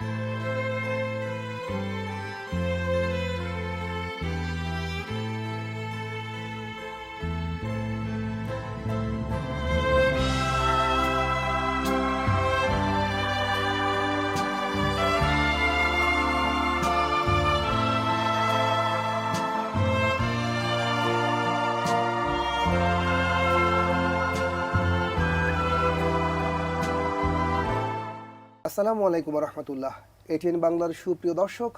Música আসসালামু আলাইকুম রহমতুল্লাহ এটিএন বাংলার সুপ্রিয় দর্শক,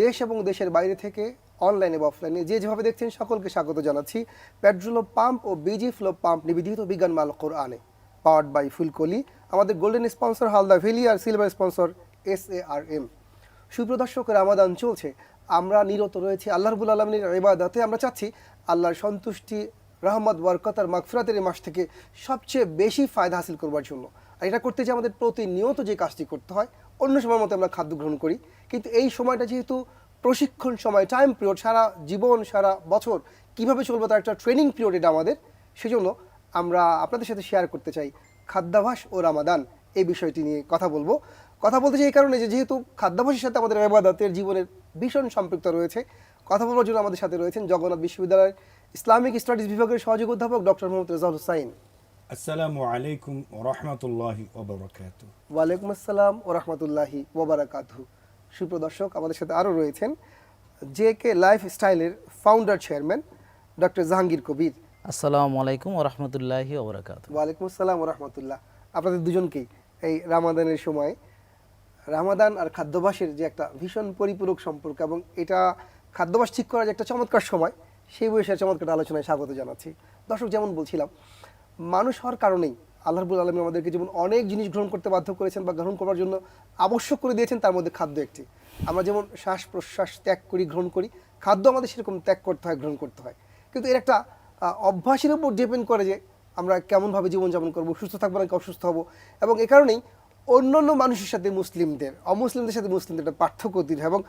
দেশ এবং দেশের বাইরে থেকে অনলাইনে বা অফলাইনে যে যেভাবে দেখছেন সকলকে স্বাগত জানাচ্ছি। পেট্রোল পাম্প ও বিজি ফ্লো পাম্প নিবেদিত বিজ্ঞান মাল কোরআনে। পাওয়ার্ড বাই ফুলকলি আমাদের golden sponsor Halda valley R silver sponsor S A R M সুপ্রিয় দর্শক, রামাদান চলছে। আমরা নিরত রয়েছি আল্লাহ রবুল আলমিনের ইবাদাতে। আমরা চাচ্ছি আল্লাহর সন্তুষ্টি, রহমত, বরকত আর মাস থেকে সবচেয়ে বেশি ফায়দা হাসিল করবার জন্য। আর এটা করতে যে আমাদের প্রতিনিয়ত যে কাজটি করতে হয়, অন্য সময় মতো আমরা খাদ্য গ্রহণ করি। কিন্তু এই সময়টা যেহেতু প্রশিক্ষণ সময় টাইম পিরিয়ড সারা জীবন, সারা বছর কীভাবে চলবে তার একটা ট্রেনিং পিরিয়ড এটা আমাদের, সেজন্য আমরা আপনাদের সাথে শেয়ার করতে চাই খাদ্যাভাস ও রামাদান এই বিষয়টি নিয়ে কথা বলব। কথা বলতে চাই এই কারণে যে যেহেতু খাদ্যাভাসের সাথে আমাদের এবাদতের জীবনের ভীষণ সম্পৃক্ত রয়েছে, কথা বলার জন্য আমাদের সাথে রয়েছেন জগন্নাথ বিশ্ববিদ্যালয়ের ইসলামিক স্টাডিজ বিভাগের সহযোগী অধ্যাপক ডক্টর মোহাম্মদ রেজাউল হুসাইন। আসসালামু আলাইকুম রহমতুল্লাহি ওবরাকাত। ওয়ালাইকুম আসসালাম ও রহমতুল্লাহি ওবরাকাতহু সুপ্রদর্শক আমাদের সাথে আরও রয়েছেন জে কে লাইফ স্টাইলের founder chairman doctor Jahangir Kabir. আসসালামু আলাইকুম ওরহমতুল্লাহি ওবরাকাত। ওয়ালাইকুম আসসালাম ও রহমতুল্লাহ আপনাদের দুজনকেই এই রামাদানের সময় রামাদান আর খাদ্যাভাসের যে একটা ভীষণ পরিপূরক সম্পর্ক এবং এটা খাদ্যাভাস ঠিক করার যে একটা চমৎকার সময় সেই বিষয়ে চমৎকার আলোচনায় স্বাগত জানাচ্ছি। দর্শক যেমন বলছিলাম মানুষ হওয়ার কারণেই আল্লাহ রবুল আলমী আমাদেরকে যেমন অনেক জিনিস গ্রহণ করতে বাধ্য করেছেন বা গ্রহণ করার জন্য আবশ্যক করে দিয়েছেন, তার মধ্যে খাদ্য একটি। আমরা যেমন শ্বাস প্রশ্বাস ত্যাগ করি, গ্রহণ করি, খাদ্য আমাদের সেরকম ত্যাগ করতে হয়, গ্রহণ করতে হয়। কিন্তু এর একটা অভ্যাসের উপর ডিপেন্ড করে যে আমরা কেমনভাবে জীবনযাপন করব, সুস্থ থাকব নাকি অসুস্থ হব। এবং এ কারণেই অন্যান্য মানুষের সাথে মুসলিমদের, অমুসলিমদের সাথে মুসলিমদের একটা পার্থক্য তৈরি হয় এবং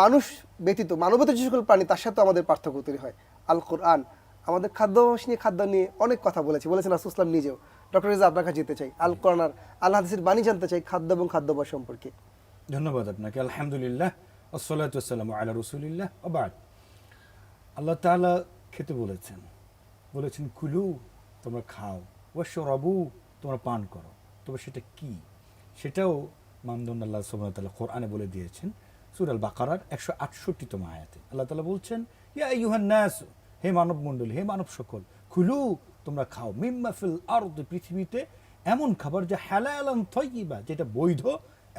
মানুষ ব্যতীত মানবতার যে সকল প্রাণী, তার সাথে আমাদের পার্থক্য তৈরি হয়। আল কোরআন আমাদের খাদ্যাভ্যাস নিয়ে খাদ্য নিয়ে অনেক কথা বলেছে। বলেছেন আসুসলাম নিজেও। ডক্টর রেজা, আপনার কাছে যেতে চাই। আল কোরআন আর আল্লাহ হাদিসের বাণী জানতে চাই খাদ্য এবং খাদ্যাভ্যাস সম্পর্কে। ধন্যবাদ আপনাকে। আলহামদুলিল্লাহ। আসসালাতাম আল্লাহ রসুলিল্লাহ। আবাদ আল্লাহ তাআলা খেতে বলেছেন। বলেছেন, কুলু, তোমরা খাও। অবশ্য রবু তোমরা পান করো। তবে সেটা কি? সেটাও মানদণ্ড আল্লাহ সুবাহতাল্লাহ কোরআনে বলে দিয়েছেন। সুরাল বাকারার একশো আটষট্টিতম আয়াতে। আল্লাহ তালা বলছেন, ইয়া ইউহান নাস হে মানব মণ্ডলী হে মানব সকল খুলু তোমরা খাও। মিম্মাফিল আর পৃথিবীতে এমন খাবার যা হালায়ালান থইবা যেটা বৈধ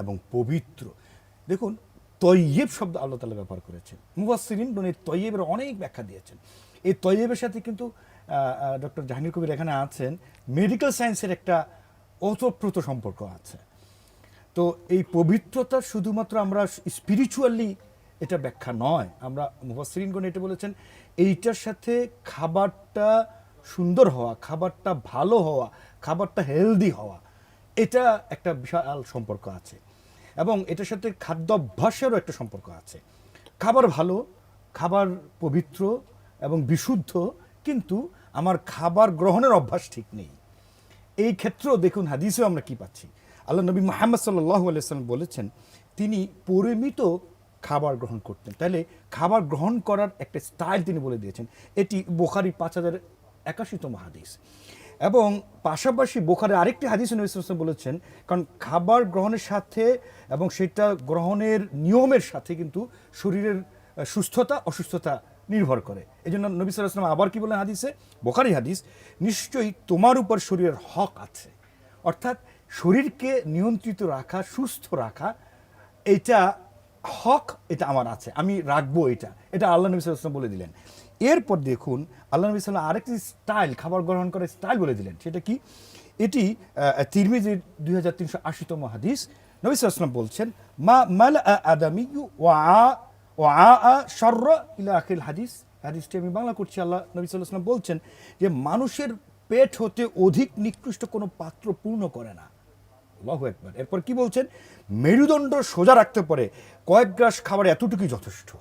এবং পবিত্র। দেখুন, তৈয়েব শব্দ আল্লাহ তালা ব্যবহার করেছেন। মুবাসিরিন এই তৈয়েবের অনেক ব্যাখ্যা দিয়েছেন। এই তৈয়েবের সাথে কিন্তু ডক্টর জাহাঙ্গীর কবির এখানে আছেন। মেডিকেল সায়েন্সের একটা ওতপ্রোত সম্পর্ক আছে। তো এই পবিত্রতা শুধুমাত্র আমরা স্পিরিচুয়ালি এটা ব্যাখ্যা নয়। আমরা মুফাসরিনগণ এটা বলেছেন, এইটার সাথে খাবারটা সুন্দর হওয়া, খাবারটা ভালো হওয়া, খাবারটা হেলদি হওয়া, এটা একটা বিশাল সম্পর্ক আছে। এবং এটার সাথে খাদ্যাভ্যাসেরও একটা সম্পর্ক আছে। খাবার ভালো, খাবার পবিত্র এবং বিশুদ্ধ, কিন্তু আমার খাবার গ্রহণের অভ্যাস ঠিক নেই। এই ক্ষেত্রেও দেখুন, হাদিসেও আমরা কি পাচ্ছি। আল্লাহ নবী মোহাম্মদ সাল্লাহ আলাইসাল্লাম বলেছেন, তিনি পরিমিত খাবার গ্রহণ করতেন। তাহলে খাবার গ্রহণ করার একটা স্টাইল তিনি বলে দিয়েছেন। এটি বোখারি পাঁচ হাজার একাশিতম হাদিস। এবং পাশাপাশি বোখারে আরেকটি হাদিস নবী সাল্লাল্লাহু বলেছেন, কারণ খাবার গ্রহণের সাথে এবং সেটা গ্রহণের নিয়মের সাথে কিন্তু শরীরের সুস্থতা, অসুস্থতা নির্ভর করে। এই জন্য নবী আবার কি বলেন হাদিসে? বোখারি হাদিস, নিশ্চয়ই তোমার উপর শরীরের হক আছে। অর্থাৎ শরীরকে নিয়ন্ত্রিত রাখা, সুস্থ রাখা, এটা হক এটা আমার আছে, আমি রাখব এটা। এটা আল্লাহ নবী ওয়াসাল্লাম বলে দিলেন। এরপর দেখুন, আল্লাহ নবী সাল্লাম আরেকটি স্টাইল, খাবার গ্রহণ করার স্টাইল বলে দিলেন। সেটা কি? এটি তিরমিজির দুই হাজার তিনশো আশিতম হাদিস। নবী সাল্লাম বলছেন, মা মাল আদামি ওয়া ও আ আ সর্র ইলা আখিল হাদিস। হাদিসটি আমি বাংলা করছি, আল্লাহ নবী সাল্লাম বলছেন যে, মানুষের পেট হতে অধিক নিকৃষ্ট কোনো পাত্র পূর্ণ করে না। আল্লাহ একবার এরপর কি বলছেন? মেরুদণ্ড সোজা রাখতে পারে। কয়েক গ্রাস খাবার এতটুকুই যথেষ্ট।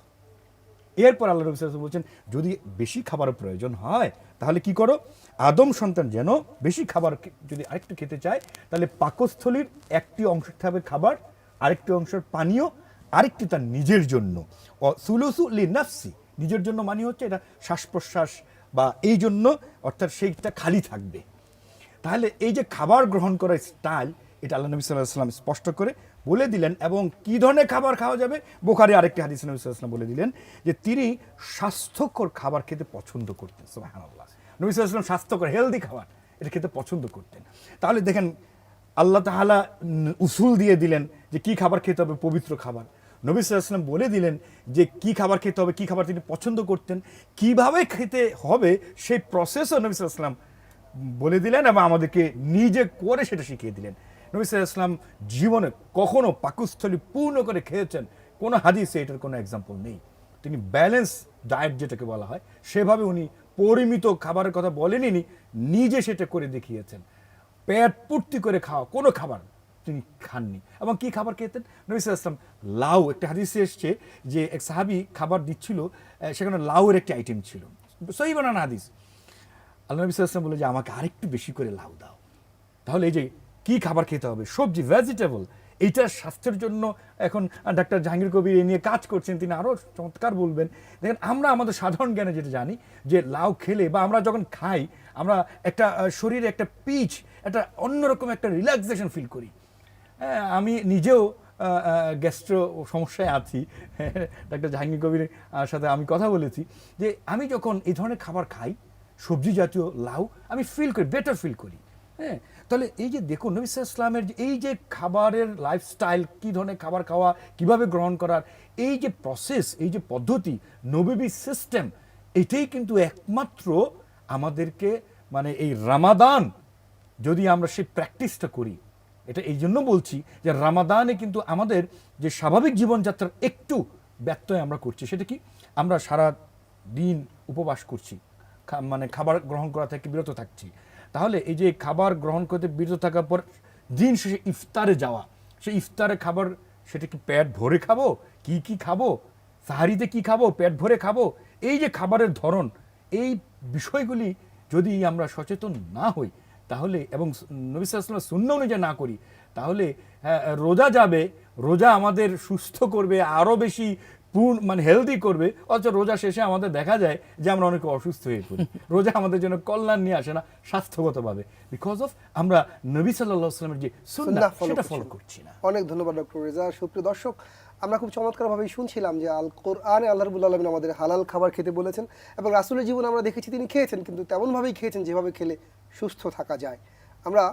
এরপর আল্লাহ রবি বলছেন, যদি বেশি খাবারের প্রয়োজন হয়, তাহলে কি করো? আদম সন্তান যেন বেশি খাবার যদি আরেকটু খেতে চায়, তাহলে পাকস্থলীর একটি অংশ হবে খাবার, আরেকটি অংশের পানীয়, আরেকটি তার নিজের জন্য। সুলুসু লি নাফসি। নিজের জন্য মানে হচ্ছে এটা শ্বাস প্রশ্বাস বা এই জন্য, অর্থাৎ সেইটা খালি থাকবে। তাহলে এই যে খাবার গ্রহণ করার স্টাইল এটা আল্লাহ নবী সাল্লাহ সাল্লাম স্পষ্ট করে বলে দিলেন এবং কি ধরনের খাবার খাওয়া যাবে? বোখারি আরেকটি হাদিস নবী সাল্লাম বলে দিলেন যে তিনি স্বাস্থ্যকর খাবার খেতে পছন্দ করতেন, সুবহানাল্লাহ। নবী সাল্লাহ সাল্লাম স্বাস্থ্যকর হেলদি খাবার এটা খেতে পছন্দ করতেন। তাহলে দেখেন, আল্লাহ তাহালা উসুল দিয়ে দিলেন যে কি খাবার খেতে হবে? পবিত্র খাবার। নবী সাল্লাম বলে দিলেন যে কি খাবার খেতে হবে, কি খাবার তিনি পছন্দ করতেন, কীভাবে খেতে হবে সেই প্রসেসও নবী সাল্লাম বলে দিলেন এবং আমাদেরকে নিজে করে সেটা শিখিয়ে দিলেন। নবী সাল্লাম জীবনে কখনো পাকস্থলী পূর্ণ করে খেয়েছেন। কোনো হাদিসে এটার কোনো এক্সাম্পল নেই। তিনি ব্যালেন্স ডায়েট যেটাকে বলা হয়, সেভাবে উনি পরিমিত খাবারের কথা বলেনি নিজে সেটা করে দেখিয়েছেন। পেট পূর্তি করে খাওয়া কোনো খাবার তিনি খাননি। এবং কি খাবার খেতেন? নবী সাল্লাম লাউ। একটা হাদিসে এসছে যে এক সাহাবি খাবার দিচ্ছিল সেখানে লাউয়ের একটি আইটেম ছিল। সই বানান হাদিস। আল্লাহ নবী সাল্লাম বলে যে, আমাকে আরেকটু বেশি করে লাউ দাও। তাহলে এই যে কি খাবার খেতে হবে? সবজি ভেজিটেবল এইটা স্বাস্থ্যের জন্য এখন ডাক্তার জাহাঙ্গীর কবির এই নিয়ে কাজ করছেন তিনি আরও চমৎকার বলবেন। দেখেন আমরা আমাদের সাধারণ জ্ঞানে যেটা জানি যে লাউ খেলে বা আমরা যখন খাই আমরা একটা শরীরে একটা পিচ একটা অন্যরকম একটা রিল্যাক্সেশন ফিল করি। হ্যাঁ, আমি নিজেও গ্যাস্ট্রো সমস্যায় আছি। ডাক্তার জাহাঙ্গীর কবির সাথে আমি কথা বলেছি যে আমি যখন এই ধরনের খাবার খাই সবজি জাতীয় লাউ আমি ফিল করি বেটার ফিল করি। হ্যাঁ তাহলে এই যে দেখুন, নবী ইসলামের যে এই যে খাবারের লাইফস্টাইল কী ধরনের খাবার খাওয়া, কীভাবে গ্রহণ করার, এই যে প্রসেস এই যে পদ্ধতি নবী সিস্টেম এটাই কিন্তু একমাত্র আমাদেরকে মানে এই রামাদান, যদি আমরা সেই প্র্যাকটিসটা করি, এটা এই জন্য বলছি যে রামাদানে কিন্তু আমাদের যে স্বাভাবিক জীবনযাত্রার একটু ব্যত্যয় আমরা করছি, সেটা কি? আমরা সারা দিন উপবাস করছি মানে খাবার গ্রহণ করা থেকে বিরত থাকছি তাহলে এই যে খাবার গ্রহণ করতে বিরত থাকার পর দিন শেষে ইফতারে যাওয়া সেই ইফতারে খাবার সেটা কি পেট ভরে খাব? কি কি খাব? সাহারিতে কি খাব? পেট ভরে খাব? এই যে খাবারের ধরন এই বিষয়গুলি যদি আমরা সচেতন না হই তাহলে এবং নবী সাল্লাল্লাহু শূন্য অনুযায়ী না করি তাহলে হ্যাঁ, রোজা যাবে রোজা আমাদের সুস্থ করবে আরও বেশি পূর্ণ মানে হেলদি করবে অথচ রোজা শেষে আমাদের দেখা যায় যে আমরা অনেকে অসুস্থ হয়ে পড়ি। রোজা আমাদের জন্য কল্যাণ নিয়ে আসে না স্বাস্থ্যগতভাবে। বিকজ অফ আমরা নবী সাল্লাহ আসলামের যে সুন্নাহ সেটা ফলো করছি না। অনেক ধন্যবাদ ডক্টর রেজা। সুপ্রিয় দর্শক আমরা খুব চমৎকারভাবেই শুনছিলাম যে আল কোরআনে আল্লাহ রবুল আলমিন আমাদের হালাল খাবার খেতে বলেছেন এবং রাসুলের জীবন আমরা দেখেছি তিনি খেয়েছেন কিন্তু তেমনভাবেই খেয়েছেন যেভাবে খেলে সুস্থ থাকা যায়। আমরা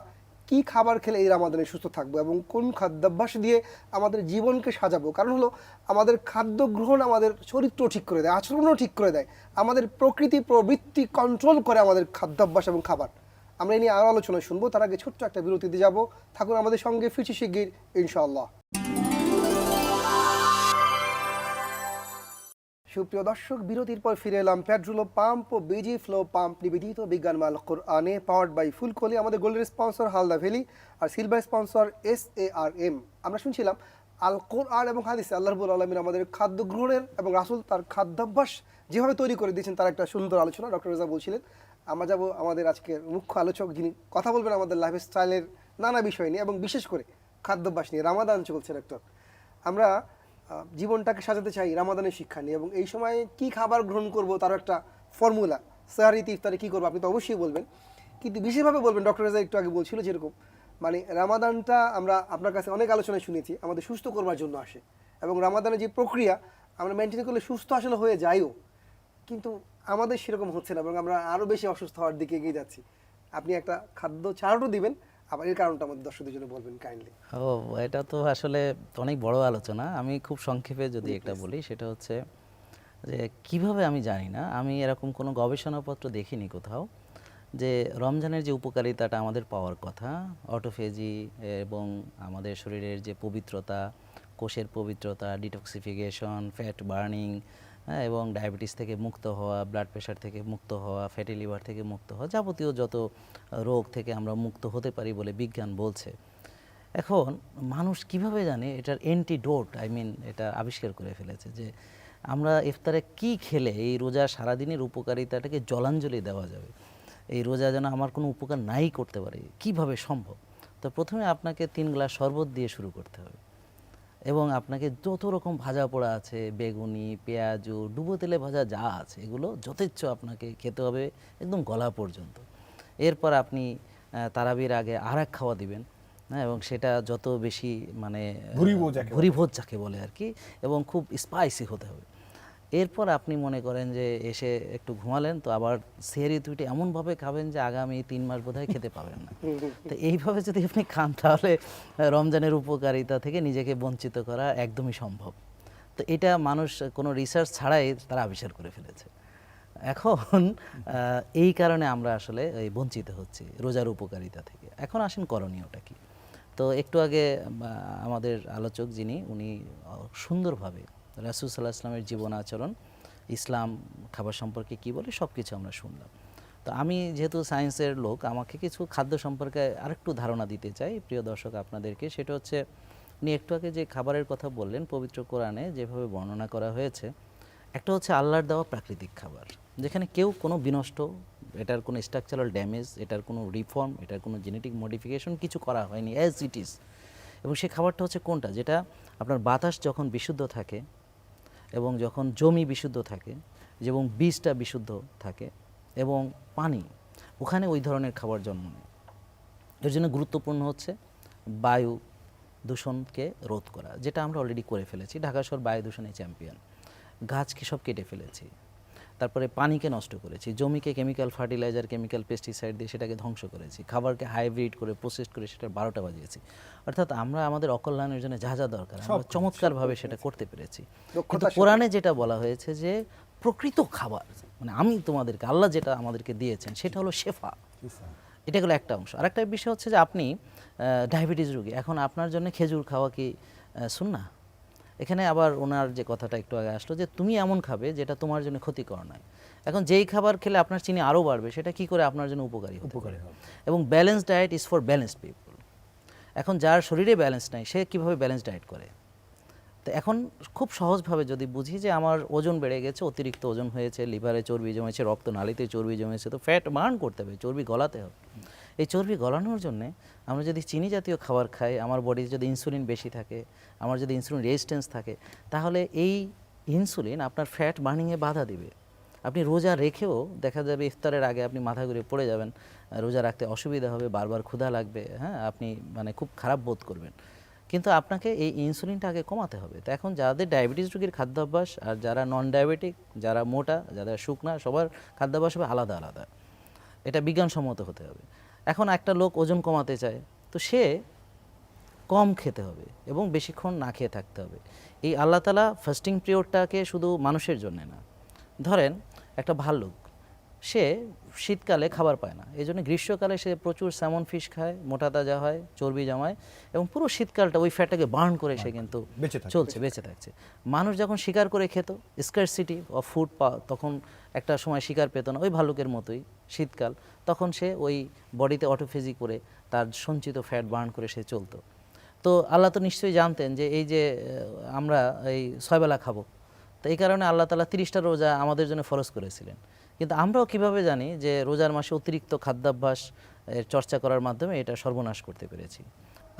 কি খাবার খেলে এই রামাদানে সুস্থ থাকব এবং কোন খাদ্যাভ্যাস দিয়ে আমাদের জীবনকে সাজাবো? কারণ হলো, আমাদের খাদ্য গ্রহণ আমাদের চরিত্র ঠিক করে দেয়, আচরণও ঠিক করে দেয়, আমাদের প্রকৃতি প্রবৃত্তি কন্ট্রোল করে আমাদের খাদ্যাভ্যাস এবং খাবার। আমরা এই নিয়ে আরও আলোচনা শুনব, তার আগে ছোট্ট একটা বিরতিতে যাব। থাকুন আমাদের সঙ্গে, ফিরছি শিগগির, ইনশাআল্লাহ। সুপ্রিয় দর্শক, বিরতির পর ফিরে এলাম পেট্রোলো পাম্প ও বিজি ফ্লো পাম্প নিবেদিত বিজ্ঞান মাল কোরআনে পাওয়ার্ড বাই ফুলকলি, আমাদের গোল্ডের sponsor Halda valley R silver sponsor S A R M আমরা শুনছিলাম আল কোরআন এবং হাদিসে আল্লাহ রবুল আলমিন আমাদের খাদ্য গ্রহণের এবং রাসুল তার খাদ্যাভ্যাস যেভাবে তৈরি করে দিয়েছেন, তার একটা সুন্দর আলোচনা ডক্টর রেজা বলছিলেন। আমরা যাব আমাদের আজকের মুখ্য আলোচক, যিনি কথা বলবেন আমাদের লাইফ স্টাইলের নানা বিষয় নিয়ে এবং বিশেষ করে খাদ্যাভ্যাস নিয়ে। রামাদান চলছে ডক্টর আমরা জীবনটাকে সাজাতে চাই রামাদানের শিক্ষা নিয়ে। এবং এই সময় কি খাবার গ্রহণ করব তার একটা ফর্মুলা সাহারিতে ইফতারে কী করব আপনি তো অবশ্যই বলবেন। কিন্তু বিশেষভাবে বলবেন, ডক্টর রেজা একটু আগে বলছিল যেরকম মানে রামাদানটা আমরা আপনার কাছে অনেক আলোচনায় শুনেছি, আমাদের সুস্থ করবার জন্য আসে। এবং রামাদানের যে প্রক্রিয়া, আমরা মেনটেন করলে সুস্থ আসলে হয়ে যাইও। কিন্তু আমাদের সেরকম হচ্ছে না এবং আমরা আরও বেশি অসুস্থ হওয়ার দিকে এগিয়ে যাচ্ছি। আপনি একটা খাদ্য চার্টও দিবেন আবার এর কারণটা আমাদের দর্শকদের জন্য বলবেন কাইন্ডলি ও এটা তো আসলে অনেক বড় আলোচনা। আমি খুব সংক্ষেপে যদি একটা বলি সেটা হচ্ছে যে কীভাবে আমি জানি না আমি এরকম কোনো গবেষণাপত্র দেখিনি কোথাও যে রমজানের যে উপকারিতাটা আমাদের পাওয়ার কথা অটোফেজি এবং আমাদের শরীরের যে পবিত্রতা কোষের পবিত্রতা ডিটক্সিফিকেশন ফ্যাট বার্নিং হ্যাঁ এবং ডায়াবেটিস থেকে মুক্ত হওয়া ব্লাড প্রেশার থেকে মুক্ত হওয়া ফ্যাটি লিভার থেকে মুক্ত হওয়া যাবতীয় যত রোগ থেকে আমরা মুক্ত হতে পারি বলে বিজ্ঞান বলছে। এখন মানুষ কীভাবে জানে এটার অ্যান্টিডোট আই মিন এটা আবিষ্কার করে ফেলেছে যে আমরা ইফতারে কি খেলে এই রোজা সারাদিনের উপকারিতাটাকে জলাঞ্জলি দেওয়া যাবে? এই রোজা যেন আমার কোনো উপকার নাই করতে পারে, কীভাবে সম্ভব? তো প্রথমে আপনাকে তিন গ্লাস শরবত দিয়ে শুরু করতে হবে। এবং আপনাকে যত রকম ভাজা পোড়া আছে বেগুনি পেঁয়াজু ডুবো তেলে ভাজা যা আছে এগুলো যথেচ্ছ আপনাকে খেতে হবে একদম গলা পর্যন্ত। এরপর আপনি তারাবির আগে আর এক খাওয়া দিবেন হ্যাঁ এবং সেটা যত বেশি মানে যাকে ভুরিভোজ যাকে বলে আর কি এবং খুব স্পাইসি হতে হবে। এরপর আপনি মনে করেন যে এসে একটু ঘুমালেন তো আবার সেহরি দুইটি এমনভাবে খাবেন যে আগামী তিন মাস বোধহয় খেতে পাবেন না। তো এইভাবে যদি আপনি খান তাহলে রমজানের উপকারিতা থেকে নিজেকে বঞ্চিত করা একদমই সম্ভব। তো এটা মানুষ কোনো রিসার্চ ছাড়াই তারা আবিষ্কার করে ফেলেছে। এখন এই কারণে আমরা আসলে এই বঞ্চিত হচ্ছি রোজার উপকারিতা থেকে। এখন আসেন করণীয়টা কি? তো একটু আগে আমাদের আলোচক যিনি উনি সুন্দরভাবে রাসুল সাল্লাহ ইসলামের জীবন আচরণ, ইসলাম, খাবার সম্পর্কে কি বলে সব কিছু আমরা শুনলাম। তো আমি যেহেতু সায়েন্সের লোক, আমাকে কিছু খাদ্য সম্পর্কে আরেকটু ধারণা দিতে চাই, প্রিয় দর্শক আপনাদেরকে, সেটা হচ্ছে উনি একটু আগে যে খাবারের কথা বললেন, পবিত্র কোরআনে যেভাবে বর্ণনা করা হয়েছে, একটা হচ্ছে আল্লাহর দেওয়া প্রাকৃতিক খাবার, যেখানে কেউ কোনো বিনষ্ট, এটার কোনো স্ট্রাকচারাল ড্যামেজ এটার কোনো রিফর্ম এটার কোনো জেনেটিক মডিফিকেশন কিছু করা হয়নি অ্যাজ ইট ইজ এবং সেই খাবারটা হচ্ছে কোনটা? যেটা আপনার বাতাস যখন বিশুদ্ধ থাকে এবং যখন জমি বিশুদ্ধ থাকে, এবং বীজটা বিশুদ্ধ থাকে, এবং পানি, ওখানে ওই ধরনের খাবার জন্ম নেয়। এর জন্য গুরুত্বপূর্ণ হচ্ছে বায়ু দূষণকে রোধ করা, যেটা আমরা অলরেডি করে ফেলেছি। ঢাকা শহর বায়ু দূষণের চ্যাম্পিয়ন গাছকে সব কেটে ফেলেছি? তারপরে পানিকে নষ্ট করেছি জমিকে কেমিক্যাল ফার্টিলাইজার কেমিক্যাল পেস্টিসাইড দিয়ে সেটাকে ধ্বংস করেছি খাবারকে হাইব্রিড করে প্রসেস করে সেটা বারোটা বাজিয়েছি অর্থাৎ আমরা আমাদের অকল্যাণের জন্য যা যা দরকার আমরা চমৎকারভাবে সেটা করতে পেরেছি। কিন্তু কোরআনে যেটা বলা হয়েছে যে প্রকৃত খাবার মানে আমি তোমাদেরকে আল্লাহ যেটা আমাদেরকে দিয়েছেন সেটা হলো শেফা। এটা হলো একটা অংশ। আরেকটা বিষয় হচ্ছে যে আপনি ডায়াবেটিস রোগী এখন আপনার জন্য খেজুর খাওয়া কি শুন না এখানে আবার ওনার যে কথাটা একটু আগে আসলো যে তুমি এমন খাবে যেটা তোমার জন্য ক্ষতিকর নয় এখন যেই খাবার খেলে আপনার চিনি আরও বাড়বে সেটা কি করে আপনার জন্য উপকারী উপকারী? হবে। এবং balance diet is for balance people এখন যার শরীরে ব্যালেন্স নাই সে কীভাবে ব্যালেন্স ডায়েট করে তো এখন খুব সহজভাবে যদি বুঝি যে আমার ওজন বেড়ে গেছে অতিরিক্ত ওজন হয়েছে লিভারে চর্বি জমেছে রক্ত নালিতে চর্বি জমেছে তো ফ্যাট বার্ন করতে হবে চর্বি গলাতে হবে এই চর্বি গলানোর জন্যে আমরা যদি চিনি জাতীয় খাবার খাই, আমার বডিতে যদি ইনসুলিন বেশি থাকে, আমার যদি ইনসুলিন রেজিস্ট্যান্স থাকে, তাহলে এই ইনসুলিন আপনার ফ্যাট বার্নিংয়ে বাধা দিবে। আপনি রোজা রেখেও দেখা যাবে ইফতারের আগে আপনি মাথা ঘুরে পড়ে যাবেন, রোজা রাখতে অসুবিধা হবে, বারবার ক্ষুধা লাগবে হ্যাঁ আপনি মানে খুব খারাপ বোধ করবেন। কিন্তু আপনাকে এই ইনসুলিনটা আগে কমাতে হবে। তো এখন যাদের ডায়াবেটিস রোগীর খাদ্যাভ্যাস আর যারা নন ডায়াবেটিক যারা মোটা যারা শুকনা, সবার খাদ্যাভ্যাস হবে আলাদা আলাদা। এটা বিজ্ঞানসম্মত হতে হবে। এখন একটা লোক ওজন কমাতে চায়, তো সে কম খেতে হবে এবং বেশিক্ষণ না খেয়ে থাকতে হবে। এই আল্লাহ তালা ফাস্টিং পিরিয়ডটাকে শুধু মানুষের জন্যে না, ধরেন একটা ভাল্লুক, সে শীতকালে খাবার পায় না। এই জন্য গ্রীষ্মকালে সে প্রচুর স্যামন ফিশ খায় মোটা তাজা হয় চর্বি জমায় এবং পুরো শীতকালটা ওই ফ্যাটটাকে বার্ন করে সে কিন্তু বেঁচে চলছে বেঁচে থাকছে। মানুষ যখন শিকার করে খেত স্কারসিটি অফ ফুড পা তখন একটা সময় শিকার পেত না ওই ভাল্লুকের মতোই শীতকাল। তখন সে ওই বডিতে অটোফেজি করে তার সঞ্চিত ফ্যাট বার্ন করে সে চলতো। তো আল্লাহ তো নিশ্চয়ই জানতেন যে এই যে আমরা এই ছয়বেলা খাব। তো এই কারণে আল্লাহ তালা তিরিশটা রোজা আমাদের জন্য ফরজ করেছিলেন। কিন্তু আমরাও কীভাবে জানি যে রোজার মাসে অতিরিক্ত খাদ্যাভ্যাস এর চর্চা করার মাধ্যমে এটা সর্বনাশ করতে পেরেছি।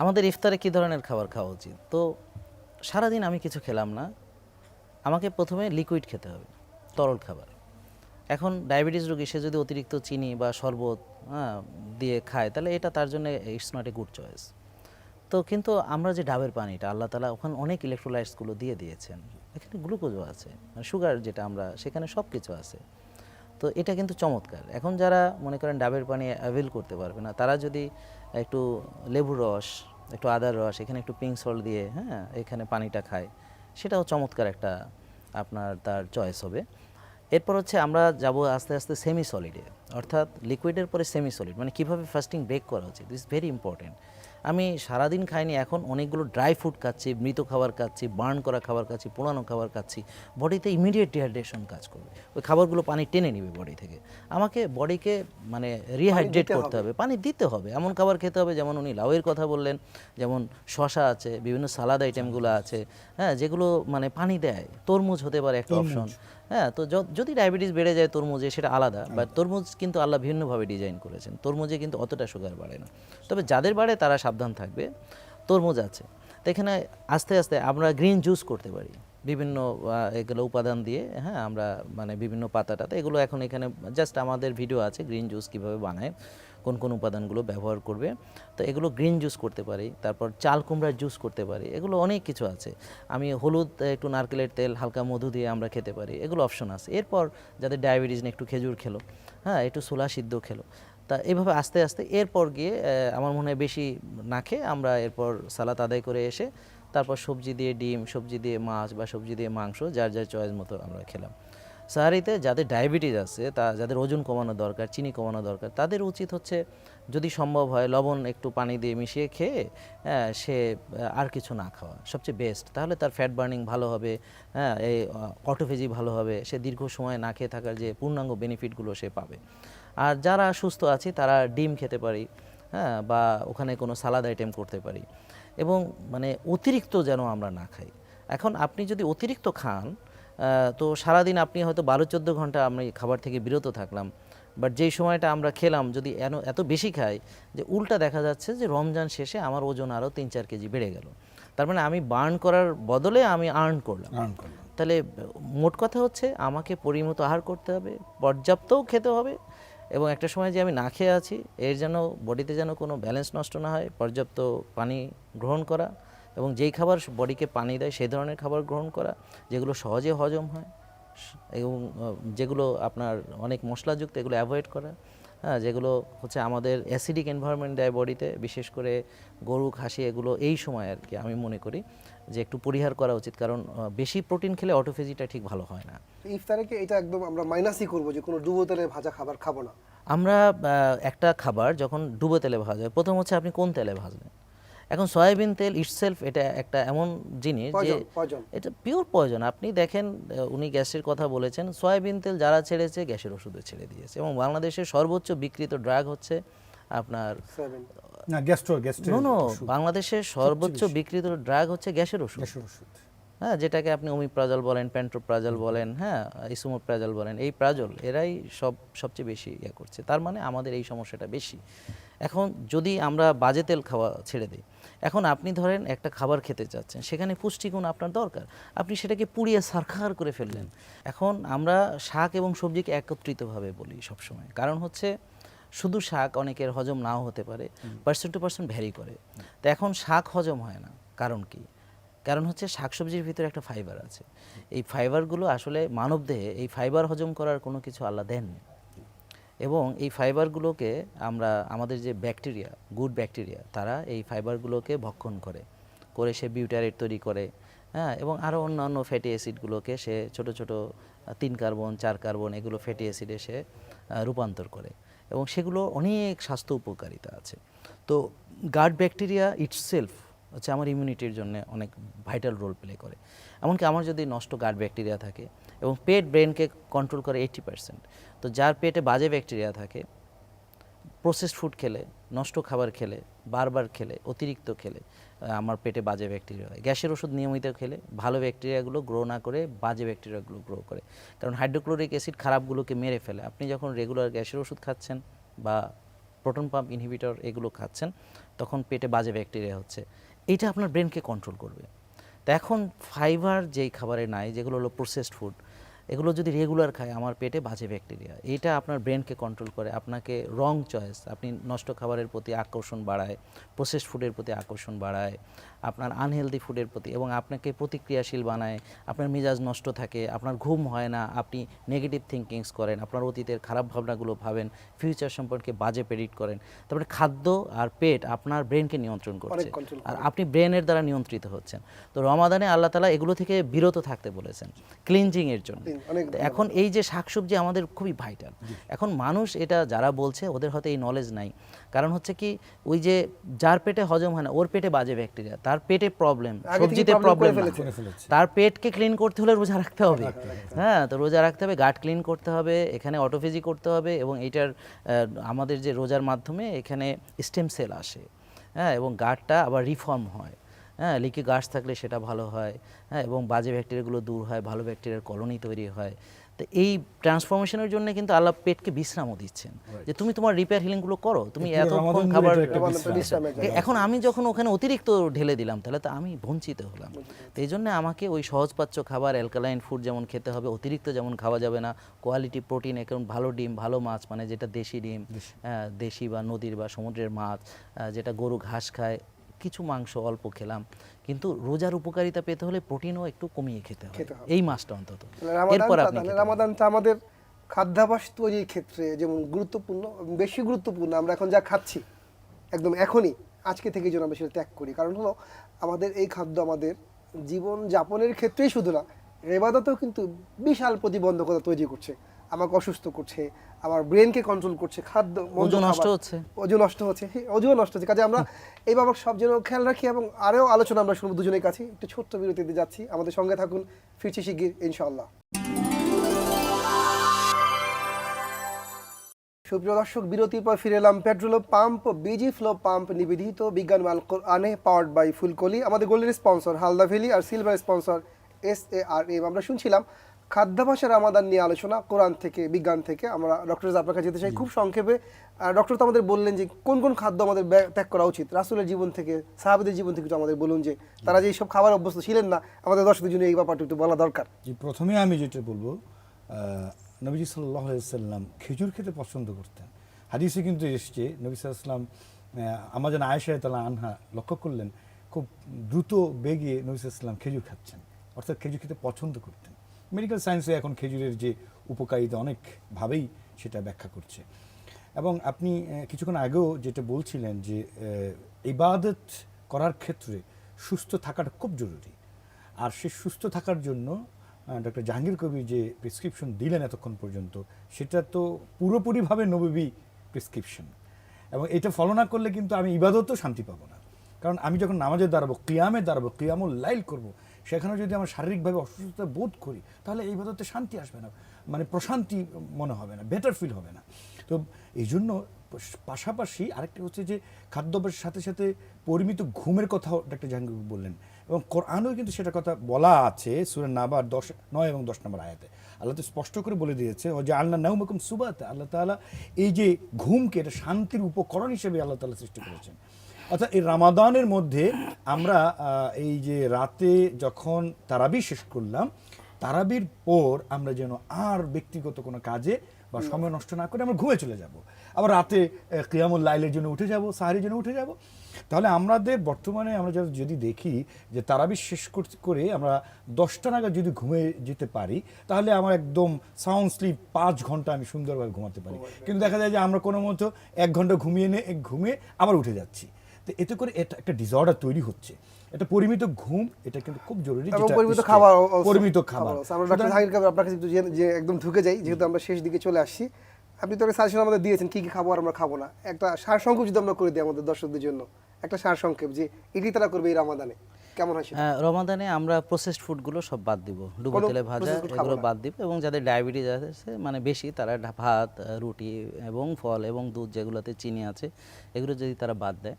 আমাদের ইফতারে কী ধরনের খাবার খাওয়া উচিত? তো সারাদিন আমি কিছু খেলাম না। আমাকে প্রথমে লিকুইড খেতে হবে, তরল খাবার। এখন ডায়াবেটিস রোগী, সে যদি অতিরিক্ত চিনি বা শরবত দিয়ে খায়, তাহলে এটা তার জন্য it's not a good choice তো কিন্তু আমরা যে ডাবের পানিটা, আল্লাহ তালা ওখানে অনেক ইলেকট্রোলাইটসগুলো দিয়ে দিয়েছেন। এখানে গ্লুকোজও আছে মানে সুগার যেটা আমরা, সেখানে সব কিছু আছে। তো এটা কিন্তু চমৎকার। এখন যারা মনে করেন ডাবের পানি অ্যাভেল করতে পারবে না, তারা যদি একটু লেবুর রস, একটু আদার রস, এখানে একটু পিঙ্ক সল্ট দিয়ে হ্যাঁ এখানে পানিটা খায়, সেটাও চমৎকার একটা আপনার তার চয়েস হবে। এরপর হচ্ছে আমরা যাব আস্তে আস্তে সেমি সলিডে অর্থাৎ লিকুইডের পরে সেমি সলিড মানে কীভাবে ফাস্টিং ব্রেক করা উচিত? দিস ভেরি ইম্পর্টেন্ট আমি সারাদিন খাইনি এখন অনেকগুলো ড্রাই ফুড খাচ্ছি মৃত খাবার খাচ্ছি বার্ন করা খাবার খাচ্ছি পোড়ানো খাবার খাচ্ছি। বডিতে ইমিডিয়েট ডিহাইড্রেশন কাজ করবে। ওই খাবারগুলো পানি টেনে নেবে বডি থেকে। আমাকে বডিকে মানে রিহাইড্রেট করতে হবে। পানি দিতে হবে। এমন খাবার খেতে হবে যেমন উনি লাউয়ের কথা বললেন যেমন শশা আছে বিভিন্ন সালাদ আইটেমগুলো আছে হ্যাঁ যেগুলো মানে পানি দেয়। তরমুজ হতে পারে একটা অপশন হ্যাঁ তো যদি ডায়াবেটিস বেড়ে যায় তরমুজে সেটা আলাদা। বাট তরমুজ কিন্তু আল্লাহ ভিন্নভাবে ডিজাইন করেছেন। তরমুজে কিন্তু অতটা সুগার বাড়ে না। তবে যাদের বাড়ে তারা সাবধান থাকবে। তরমুজ আছে। তো এখানে আস্তে আস্তে আমরা গ্রিন জুস করতে পারি। বিভিন্ন এগুলো উপাদান দিয়ে হ্যাঁ আমরা মানে বিভিন্ন পাতাটাতে। এগুলো এখন এখানে জাস্ট আমাদের ভিডিও আছে গ্রিন জুস কীভাবে বানায়। কোন কোন উপাদানগুলো ব্যবহার করবে। তো এগুলো গ্রিন জুস করতে পারি, তারপর চাল কুমড়ার জুস করতে পারি, এগুলো অনেক কিছু আছে। আমি হলুদ একটু নারকেলের তেল, হালকা মধু দিয়ে আমরা খেতে পারি, এগুলো অপশন আছে। এরপর যাদের ডায়াবেটিস নেই একটু খেজুর খেলো হ্যাঁ একটু ছোলা সিদ্ধ খেলো, তা এইভাবে আস্তে আস্তে এরপর গিয়ে আমার মনে হয় বেশি না খেয়ে আমরা এরপর সালাত আদায় করে এসে, তারপর সবজি দিয়ে ডিম, সবজি দিয়ে মাছ বা সবজি দিয়ে মাংস, যার যার চয়েস মতো আমরা খেলাম। সাহারিতে যাদের ডায়াবেটিস আছে তা যাদের ওজন কমানো দরকার চিনি কমানো দরকার তাদের উচিত হচ্ছে যদি সম্ভব হয় লবণ একটু পানি দিয়ে মিশিয়ে খেয়ে হ্যাঁ, সে আর কিছু না খাওয়া। সবচেয়ে বেস্ট তাহলে তার ফ্যাট বার্নিং ভালো হবে হ্যাঁ এই অটোফেজি ভালো হবে সে দীর্ঘ সময় না খেয়ে থাকার যে পূর্ণাঙ্গ বেনিফিটগুলো সে পাবে। আর যারা সুস্থ আছে তারা ডিম খেতে পারি হ্যাঁ বা ওখানে কোনো সালাদ আইটেম করতে পারি। এবং মানে অতিরিক্ত যেন আমরা না খাই। এখন আপনি যদি অতিরিক্ত খান তো সারাদিন আপনি হয়তো বারো চোদ্দ ঘণ্টা আমি খাবার থেকে বিরত থাকলাম বাট যেই সময়টা আমরা খেলাম যদি এন- এত বেশি খাই যে উল্টা দেখা যাচ্ছে যে রমজান শেষে আমার ওজন আরও তিন চার কেজি বেড়ে গেল। তার মানে আমি বার্ন করার বদলে আমি আর্ন করলাম। আর্ন করলাম। তাহলে মোট কথা হচ্ছে আমাকে পরিমিত আহার করতে হবে পর্যাপ্তও খেতে হবে এবং একটা সময় যে আমি না খেয়ে আছি এর যেন বডিতে যেন কোনো ব্যালেন্স নষ্ট না হয় পর্যাপ্ত পানি গ্রহণ করা এবং যেই খাবার বডিকে পানি দেয় সেই ধরনের খাবার গ্রহণ করা যেগুলো সহজে হজম হয় এবং যেগুলো আপনার অনেক মশলাযুক্ত এগুলো অ্যাভয়েড করা হ্যাঁ যেগুলো হচ্ছে আমাদের অ্যাসিডিক এনভায়রনমেন্ট দেয় বডিতে বিশেষ করে গরু খাসি এগুলো এই সময় আর কি আমি মনে করি যে একটু পরিহার করা উচিত কারণ বেশি প্রোটিন খেলে অটোফেজিটা ঠিক ভালো হয় না। ইফতারে কি এটা একদম আমরা মাইনাসই করব যে কোনো ডুবো তেলে ভাজা খাবার খাব না। আমরা একটা খাবার যখন ডুবো তেলে ভাজা হয় প্রথম হচ্ছে আপনি কোন তেলে ভাজবেন? এখন সয়াবিন তেল ইটসেলফ এটা একটা এমন জিনিস যে এটা পিওর পয়জন আপনি দেখেন উনি গ্যাসের কথা বলেছেন সয়াবিন তেল যারা ছেড়েছে গ্যাসের ওষুধে ছেড়ে দিয়েছে এবং বাংলাদেশের সর্বোচ্চ বিকৃত ড্রাগ হচ্ছে আপনার না গ্যাস্ট্রো গ্যাস্ট্রো নো নো বাংলাদেশের সর্বোচ্চ বিকৃত ড্রাগ হচ্ছে গ্যাসের ওষুধ। গ্যাসের ওষুধ। হ্যাঁ যেটাকে আপনি অমিপ্রাজল বলেন প্যান্ট্রোপ্রাজল বলেন হ্যাঁ ইসুমোপ্রাজল বলেন এই প্রাজল এরাই সব সবচেয়ে বেশি ইয়ে করছে। তার মানে আমাদের এই সমস্যাটা বেশি। এখন যদি আমরা বাজে তেল খাওয়া ছেড়ে দিই এখন আপনি ধরেন একটা খাবার খেতে চাচ্ছেন সেখানে পুষ্টিগুণ আপনার দরকার। আপনি সেটাকে পুড়িয়ে সারখার করে ফেললেন। এখন আমরা শাক এবং সবজিকে একত্রিতভাবে বলি সবসময়। কারণ হচ্ছে শুধু শাক অনেকের হজম নাও হতে পারে পার্সেন্ট টু পার্সেন্ট ভ্যারি করে। তো এখন শাক হজম হয় না। কারণ কি? কারণ হচ্ছে শাকসবজির ভিতরে একটা ফাইবার আছে। এই ফাইবারগুলো আসলে মানবদেহে এই ফাইবার হজম করার কোনো কিছু আল্লাহ দেননি। এবং এই ফাইবারগুলোকে আমরা, আমাদের যে ব্যাকটেরিয়া, গুড ব্যাকটেরিয়া, তারা এই ফাইবারগুলোকে ভক্ষণ করে করে সে বিউটারেট তৈরি করে হ্যাঁ এবং আরও অন্যান্য ফ্যাটি অ্যাসিডগুলোকে সে ছোট ছোট, তিন কার্বন, চার কার্বন এগুলো ফ্যাটি অ্যাসিডে সে রূপান্তর করে, এবং সেগুলো অনেক স্বাস্থ্য উপকারিতা আছে। তো গার্ড ব্যাকটেরিয়া ইটসেলফ হচ্ছে আমার ইমিউনিটির জন্য অনেক ভাইটাল রোল প্লে করে, এমনকি আমার যদি নষ্ট গার্ড ব্যাকটেরিয়া থাকে, এবং পেট ব্রেনকে কন্ট্রোল করে এইটি পার্সেন্ট তো যার পেটে বাজে ব্যাকটেরিয়া থাকে প্রসেসড ফুড খেলে, নষ্ট খাবার খেলে, বারবার খেলে, অতিরিক্ত খেলে আমার পেটে বাজে ব্যাকটেরিয়া হয়। গ্যাসের ওষুধ নিয়মিত খেলে ভালো ব্যাকটেরিয়াগুলো গ্রো না করে বাজে ব্যাকটেরিয়াগুলো গ্রো করে। কারণ হাইড্রোক্লোরিক অ্যাসিড খারাপগুলোকে মেরে ফেলে। আপনি যখন রেগুলার গ্যাসের ওষুধ খাচ্ছেন বা প্রোটন পাম্প ইনহিবিটর এগুলো খাচ্ছেন, তখন পেটে বাজে ব্যাকটেরিয়া হচ্ছে। এইটা আপনার ব্রেনকে কন্ট্রোল করবে। তো এখন ফাইবার যেই খাবারে নাই, যেগুলো হলো প্রসেসড ফুড এগুলো যদি রেগুলার খায়, আমার পেটে বাজে ব্যাকটেরিয়া এটা আপনার ব্রেনকে কন্ট্রোল করে। আপনাকে রং চয়েস আপনি নষ্ট খাবারের প্রতি আকর্ষণ বাড়ায় প্রসেসড ফুডের প্রতি আকর্ষণ বাড়ায় আপনার আনহেলদি ফুডের প্রতি এবং আপনাকে প্রতিক্রিয়াশীল বানায় আপনার মেজাজ নষ্ট থাকে আপনার ঘুম হয় না আপনি নেগেটিভ থিঙ্কিংস করেন আপনার অতীতের খারাপ ভাবনাগুলো ভাবেন ফিউচার সম্পর্কে বাজে প্রেডিক্ট করেন তারপরে খাদ্য আর পেট আপনার ব্রেনকে নিয়ন্ত্রণ করছে আর আপনি ব্রেনের দ্বারা নিয়ন্ত্রিত হচ্ছেন। তো রমাদানে আল্লাহ তালা এগুলো থেকে বিরত থাকতে বলেছেন ক্লিনজিং এর জন্য। এখন এই যে শাকসবজি আমাদের খুবই ভাইটাল এখন মানুষ এটা যারা বলছে ওদের হয়তো এই নলেজ নাই। কারণ হচ্ছে কি ওই যে যার পেটে হজম হয় না ওর পেটে বাজে ব্যাকটেরিয়া তার পেটে প্রবলেম সবজিতে প্রবলেম তার পেটকে ক্লিন করতে হলে রোজা রাখতে হবে। হ্যাঁ তো রোজা রাখতে হবে গাট ক্লিন করতে হবে এখানে অটোফিজি করতে হবে এবং এটার আমাদের যে রোজার মাধ্যমে এখানে স্টেম সেল আসে। হ্যাঁ এবং গাটটা আবার রিফর্ম হয়। হ্যাঁ লিকি গাছ থাকলে সেটা ভালো হয়। হ্যাঁ এবং বাজে ব্যাকটেরিয়াগুলো দূর হয় ভালো ব্যাকটেরিয়ার কলোনি তৈরি হয়। তো এই ট্রান্সফরমেশনের জন্য কিন্তু আল্লাহ পেটকে বিশ্রামও দিচ্ছেন। যে তুমি তোমার রিপেয়ার হিলিংগুলো করো তুমি এতক্ষণ খাবার। এখন আমি যখন ওখানে অতিরিক্ত ঢেলে দিলাম তাহলে তো আমি বঞ্চিত হলাম। তো এই জন্য আমাকে ওই সহজপাচ্য খাবার অ্যালকালাইন ফুড যেমন খেতে হবে অতিরিক্ত যেমন খাওয়া যাবে না কোয়ালিটি প্রোটিন এখন ভালো ডিম ভালো মাছ মানে যেটা দেশি ডিম দেশি। বা নদীর বা সমুদ্রের মাছ যেটা গরু ঘাস খায় কিছু মাংস অল্প খেলাম। কিন্তু রোজার উপকারিতা পেতে হলে প্রোটিনও একটু কমিয়ে খেতে হবে। এই মাসটা অন্তত। এরপর আপনি রামাদানটা আমাদের খাদ্যাভাস তৈরির ক্ষেত্রে যেমন গুরুত্বপূর্ণ বেশি গুরুত্বপূর্ণ আমরা এখন যা খাচ্ছি একদম এখনই আজকে থেকে যেন আমরা সেটা ত্যাগ করি। কারণ হলো আমাদের এই খাদ্য আমাদের জীবন যাপনের ক্ষেত্রেই শুধু না রেবাদাতেও কিন্তু বিশাল প্রতিবন্ধকতা তৈরি করছে। আমাকে অসুস্থ করছে আমার ব্রেনকে কন্ট্রোল করছে খাদ্য ওজন নষ্ট হচ্ছে। ওজন নষ্ট হচ্ছে ওজন নষ্ট হচ্ছে। কাজে আমরা এই বাবার সব যেন খেয়াল রাখি এবং আরও আলোচনা আমরা শুনব দুজনের কাছে। একটু ছোট্ট বিরতিতে যাচ্ছি। আমাদের সঙ্গে থাকুন ফিরছি শিগগির ইনশাআল্লাহ। সুপ্রিয় দর্শক বিরতির পর ফিরে এলাম petrol pump BG flow pump নিবেদিত বিজ্ঞান মাল কোরআনে পাওয়ার্ড বাই ফুলকলি। আমাদের golden sponsor Halda valley R silver sponsor S A R M আমরা শুনছিলাম খাদ্যাভাসের আমাদের নিয়ে আলোচনা কোরআন থেকে বিজ্ঞান থেকে আমরা ডক্টর আপনার কাছে যেতে চাই। খুব সংক্ষেপে ডক্টর তো আমাদের বললেন যে কোন কোন খাদ্য আমাদের ব্যা- ত্যাগ করা উচিত? রাসুলের জীবন থেকে সাহাবিদের জীবন থেকে একটু আমাদের বলুন যে তারা যে এইসব খাবার অভ্যস্ত ছিলেন না আমাদের দর্শকদের জন্য এই ব্যাপারটা একটু বলা দরকার। যে প্রথমে আমি যেটা বলব নবীজি সাল্লাহ সাল্লাম খেজুর খেতে পছন্দ করতেন। হাদিসে কিন্তু এসছে নবী সাল্লাম আমার যেন আয়েশা তালা আনহা লক্ষ্য করলেন খুব দ্রুত বেগে নবী সাল্লাম খেজুর খাচ্ছেন। অর্থাৎ খেজুর খেতে পছন্দ করতেন। মেডিকেল সায়েন্সে এখন খেজুরের যে উপকারিতা অনেকভাবেই সেটা ব্যাখ্যা করছে। এবং আপনি কিছুক্ষণ আগেও যেটা বলছিলেন যে ইবাদত করার ক্ষেত্রে সুস্থ থাকাটা খুব জরুরি। আর সে সুস্থ থাকার জন্য ডক্টর জাহাঙ্গীর কবির যে প্রেসক্রিপশন দিলেন এতক্ষণ পর্যন্ত, সেটা তো পুরোপুরিভাবে নবী প্রেসক্রিপশন। এবং এটা ফলো না করলে কিন্তু আমি ইবাদতও শান্তি পাবো না। কারণ আমি যখন নামাজে দাঁড়াবো কিয়ামে দাঁড়াবো কিয়ামুল লাইল করব সেখানে যদি আমরা শারীরিকভাবে অসুস্থতা বোধ করি, তাহলে এই ইবাদতে শান্তি আসবে না। মানে প্রশান্তি মনে হবে না বেটার ফিল হবে না। তো এই জন্য পাশাপাশি আরেকটা হচ্ছে যে খাদ্যাভ্যাসের সাথে সাথে পরিমিত ঘুমের কথাও ডাক্তার জাহাঙ্গীর বললেন। এবং কোরআনেও কিন্তু সেটা কথা বলা আছে সুরের নাবার দশ, নয় এবং দশ নম্বর আয়াতে। আল্লাহ তো স্পষ্ট করে বলে দিয়েছে ও যে আল্লাহ নাউমকুম সুবাতে। আল্লাহ তাআলা এই যে ঘুমকে এটা শান্তির উপকরণ হিসেবে আল্লাহ তাআলা সৃষ্টি করেছেন। অর্থাৎ এই রামাদানের মধ্যে আমরা এই যে রাতে যখন তারাবি শেষ করলাম তারাবির পর আমরা যেন আর ব্যক্তিগত কোনো কাজে বা সময় নষ্ট না করে আমরা ঘুমে চলে যাব। আবার রাতে কিয়ামুল লাইলের জন্য উঠে যাব সাহারির জন্য উঠে যাব। তাহলে আমাদের বর্তমানে আমরা যদি- যদি দেখি যে তারাবি শেষ করে আমরা দশটা নাগাদ যদি ঘুমে যেতে পারি তাহলে আমার একদম সাউন্ড স্লিপ পাঁচ ঘণ্টা আমি সুন্দরভাবে ঘুমাতে পারি। কিন্তু দেখা যায় যে আমরা কোনো মতো এক ঘণ্টা ঘুমিয়ে নে ঘুমিয়ে আবার উঠে যাচ্ছি। তো এতে করে এটা একটা ডিসঅর্ডার তৈরি হচ্ছে। এটা পরিমিত ঘুম এটা কিন্তু খুব জরুরি যেটা পরিমিত খাবার পরিমিত খাবার আমরা ডক্টর জাহাঙ্গীর কবির আপনার কাছে একটু যে একদম ঢুকে যাই যেহেতু আমরা শেষ দিকে চলে আসছি। আপনি তো সাজেশন আমাদের দিয়েছেন কি কি খাব আর আমরা খাব না। একটা সার সংক্ষেপ যদি আমরা করে দিই আমাদের দর্শকদের জন্য একটা সার সংক্ষেপ যে এটি তারা করবে এই রামাদানে কেমন হয় রমাদানে আমরা প্রসেসড ফুডগুলো সব বাদ দিব। ডুবো তেলে ভাজা এগুলো বাদ দিব এবং যাদের ডায়াবেটিস আছে মানে বেশি তারা ভাত রুটি এবং ফল এবং দুধ যেগুলোতে চিনি আছে এগুলো যদি তারা বাদ দেয়।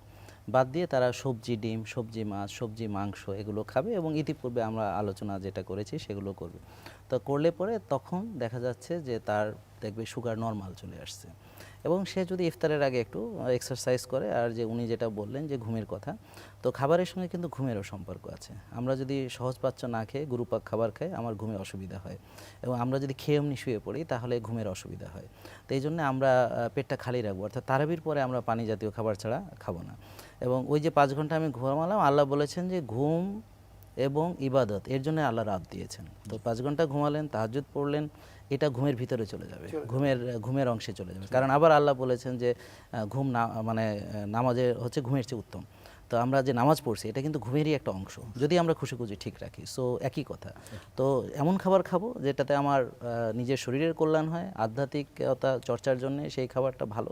বাদ দিয়ে তারা সবজি, ডিম, সবজি মাছ, সবজি, মাংস এগুলো খাবে এবং ইতিপূর্বে আমরা আলোচনা যেটা করেছি সেগুলো করবে। তো করলে পরে তখন দেখা যাচ্ছে যে তার দেখবে সুগার নর্মাল চলে আসছে। এবং সে যদি ইফতারের আগে একটু এক্সারসাইজ করে আর যে উনি যেটা বললেন যে ঘুমের কথা, তো খাবারের সঙ্গে কিন্তু ঘুমেরও সম্পর্ক আছে। আমরা যদি সহজপাচ্য না খেয়ে গুরুপাক খাবার খাই, আমার ঘুমে অসুবিধা হয়। এবং আমরা যদি খেয়ে এমনি শুয়ে পড়ি, তাহলে ঘুমের অসুবিধা হয়। তো এই জন্য আমরা পেটটা খালি রাখব। অর্থাৎ তারাবির পরে আমরা পানি জাতীয় খাবার ছাড়া খাব না। এবং ওই যে পাঁচ ঘণ্টা আমি ঘুমালাম আল্লাহ বলেছেন যে ঘুম এবং ইবাদত এর জন্য আল্লাহ রাত দিয়েছেন। তো পাঁচ ঘণ্টা ঘুমালেন তাহাজুদ পড়লেন এটা ঘুমের ভিতরে চলে যাবে ঘুমের ঘুমের অংশে চলে যাবে। কারণ আবার আল্লাহ বলেছেন যে ঘুম না মানে নামাজের নামাজে হচ্ছে ঘুমের চেয়ে উত্তম। তো আমরা যে নামাজ পড়ছি এটা কিন্তু ঘুমেরই একটা অংশ। যদি আমরা খুশি খুশি ঠিক রাখি সো একই কথা। তো এমন খাবার খাব যেটাতে আমার নিজের শরীরের কল্যাণ হয় আধ্যাত্মিকতা চর্চার জন্য সেই খাবারটা ভালো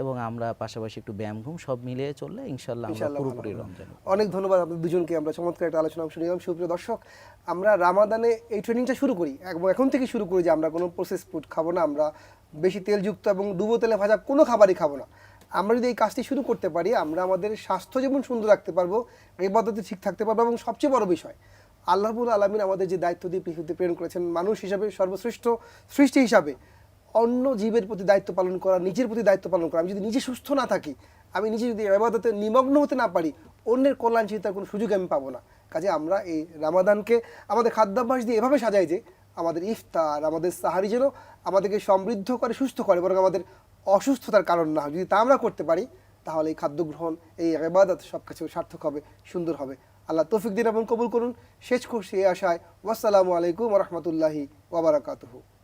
এবং আমরা পাশাপাশি একটু ব্যায়াম ঘুম সব মিলিয়ে চললে ইনশাল্লাহ আমরা পুরোপুরি রমজান অনেক ধন্যবাদ আপনাদের দুজনকে আমরা চমৎকার একটা আলোচনা অংশ নিলাম। সুপ্রিয় দর্শক আমরা রামাদানে এই ট্রেনিংটা শুরু করি। এবং এখন থেকে শুরু করি যে আমরা কোনো প্রসেস ফুড খাব না আমরা বেশি তেলযুক্ত এবং ডুবো তেলে ভাজা কোনো খাবারই খাব না। আমরা যদি এই কাজটি শুরু করতে পারি, আমরা আমাদের স্বাস্থ্য যেমন সুন্দর রাখতে পারব, এই পদ্ধতি ঠিক থাকতে পারব এবং সবচেয়ে বড় বিষয় আল্লাহবুল আলমিন আমাদের যে দায়িত্ব দিয়ে পৃথিবীতে প্রেরণ করেছেন, মানুষ হিসাবে সর্বশ্রেষ্ঠ সৃষ্টি হিসাবে, অন্য জীবের প্রতি দায়িত্ব পালন করা, নিজের প্রতি দায়িত্ব পালন করা, আমি যদি নিজে সুস্থ না থাকি, আমি নিজে যদি এবাদতে নিমগ্ন হতে না পারি, অন্যের কল্যাণ চিন্তার কোনো সুযোগ আমি পাবো না। কাজে আমরা এই রামাদানকে আমাদের খাদ্যাভ্যাস দিয়ে এভাবে সাজাই যে, আমাদের ইফতার, আমাদের সাহারি যেন আমাদেরকে সমৃদ্ধ করে, সুস্থ করে, বরং আমাদের অসুস্থতার কারণ না যদি তা আমরা করতে পারি, তাহলে এই খাদ্য গ্রহণ, এই এবাদত সব কিছু সার্থক হবে, সুন্দর হবে। আল্লাহ তৌফিক দিন এবং কবুল করুন। শেষ খুশি আশায়। ওয়াসসালামু আলাইকুম রহমতুল্লাহি ওবরাকাতুহু